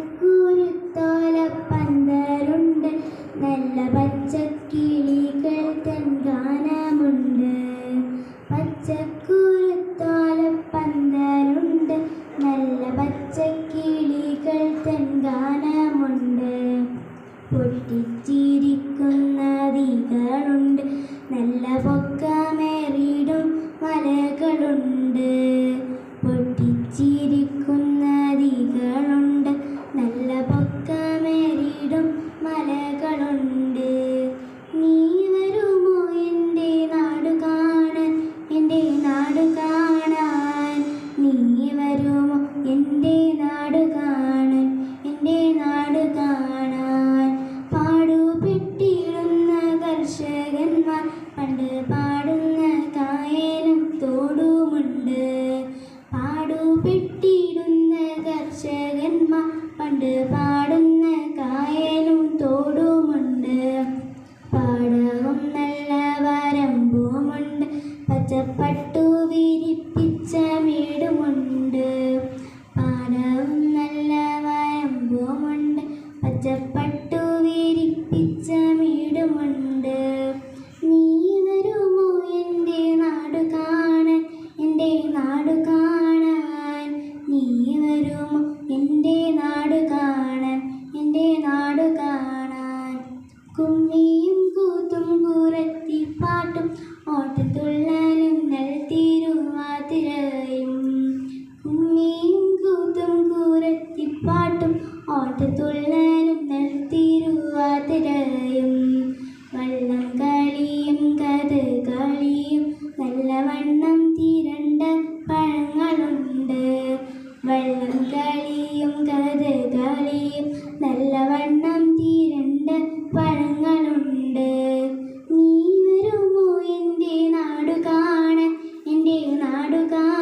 പച്ചക്കുരുത്തോല പന്തലുണ്ട് നല്ല പച്ചക്കിളികൾ നല്ല പച്ചക്കിളികൾ തൻ ഗാനമുണ്ട് പൊട്ടിച്ചിരിക്കുന്ന നദികളുണ്ട്. നല്ല പൊക്കമേറിടും മലകളുണ്ട്. പൊട്ടിച്ചിരിക്കുന്ന നദികളുണ്ട്. നല്ല പൊക്കമേറിടും മലകളുണ്ട്. നീ വരുമോ എന്റെ നാട് കാണാൻ? എന്റെ നാട് കാണാൻ നീ വരുമോ? എന്റെ നാട് കാണാൻ എന്റെ നാട് കാണാൻ പാടുപെട്ടിടുന്ന കർഷകന്മാർ പണ്ട് പാടുന്ന കായലും തോടുമുണ്ട്. പാടുപെട്ടിടുന്ന കർഷകന്മാർ പണ്ട് പാടുന്ന നീ വരുമോ എന്റെ നാട് കാണാൻ എന്റെ നാട് കാണാൻ. കുമ്മിയും കൂത്തും കൂരത്തി പാട്ടും ഓട്ടത്തുള്ളലും നെൽത്തിരുവാതിരയും കുമ്മിയും കൂത്തും കൂരത്തി പാട്ടും ഓട്ടത്തുള്ളലും നെൽത്തിരുവാതിരയും വള്ളം കളിയും കഥകളിയും നല്ലവണ്ണം തിരണ്ട കരണം കളിയും കഥകളിയും നല്ലവണ്ണം തീരണ്ട പഴങ്ങളുണ്ട്. നീ വരുമോ എന്റെ നാടുകാണ എന്റെ നാടുകാണ